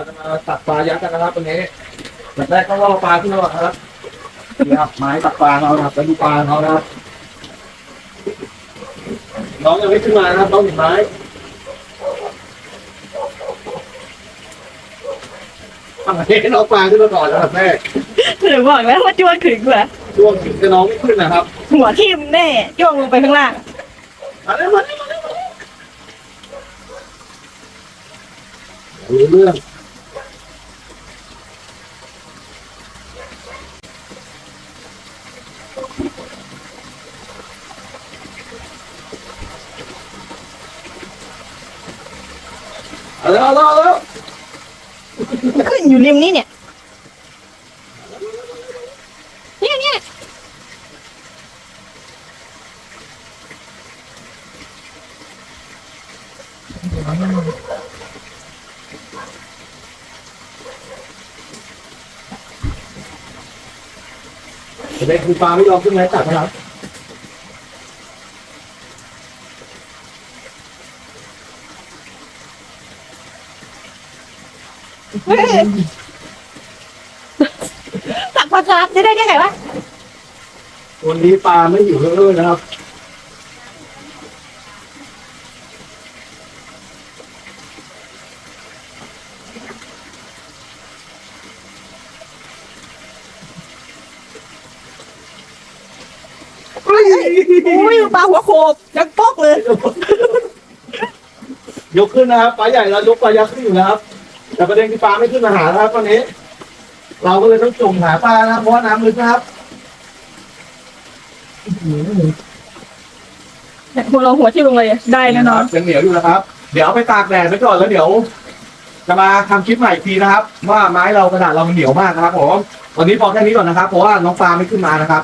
เราจะมาตักปลายักษ์กันนะครับวันนี้แบบแรกก็ล่อปลาขึ้นมาก่อนนะครับนี่ครับไม้ตักปลาเรานะครับไปดูปลาเขานะครับน้องยังไม่ขึ้นมานะครับน้องเห็นไม้ทำไมน้องปลาขึ้นมาก่อนนะครับแม่หรือบอกแล้วว่าจ้วงถึงกว่าช่วงถึงจะน้องไม่ขึ้นนะครับหัวทิ่มแน่จ้วงลงไปข้างล่างมาเร็วมาเร็วมาเร็วมาเร็วรู้เรื่อง เอาแล้วเอาแล้วเอาแล้วขึ้นอยู่ริมนี้เนี่ย เนี่ยเนี่ย เด็กคือปลาไม่ยอมขึ้นไหมตัดนะครับเฮ้ยตักปลาคาร์ฟจะได้ยังไงวะวันนี้ปลาไม่อยู่เรื่อยๆนะครับ อุ้ยปลาหัวโขกยังปอกเลย ยกขึ้นนะครับปลาใหญ่เรายกปลายักษ์ขึ้นอยู่นะครับ แต่ประเด็นคือปลาไม่ขึ้นมาหานะครับตอนนี้ เราก็เลยต้องจมหาปลานะครับเพราะว่าน้ำลึกนะครับหัวเราหัวที่ลงเลยได้แน่นอนยังเหนียวอยู่นะครับ เดี๋ยวเอาไปตากแดดไว้ก่อนแล้วเดี๋ยว จะมาทำคลิปใหม่อีกทีนะครับ ว่าไม้เรากระดาษเรามันเหนียวมากนะครับผมวันนี้พอแค่นี้ก่อนนะครับเพราะว่าน้องปลาไม่ขึ้นมานะครับ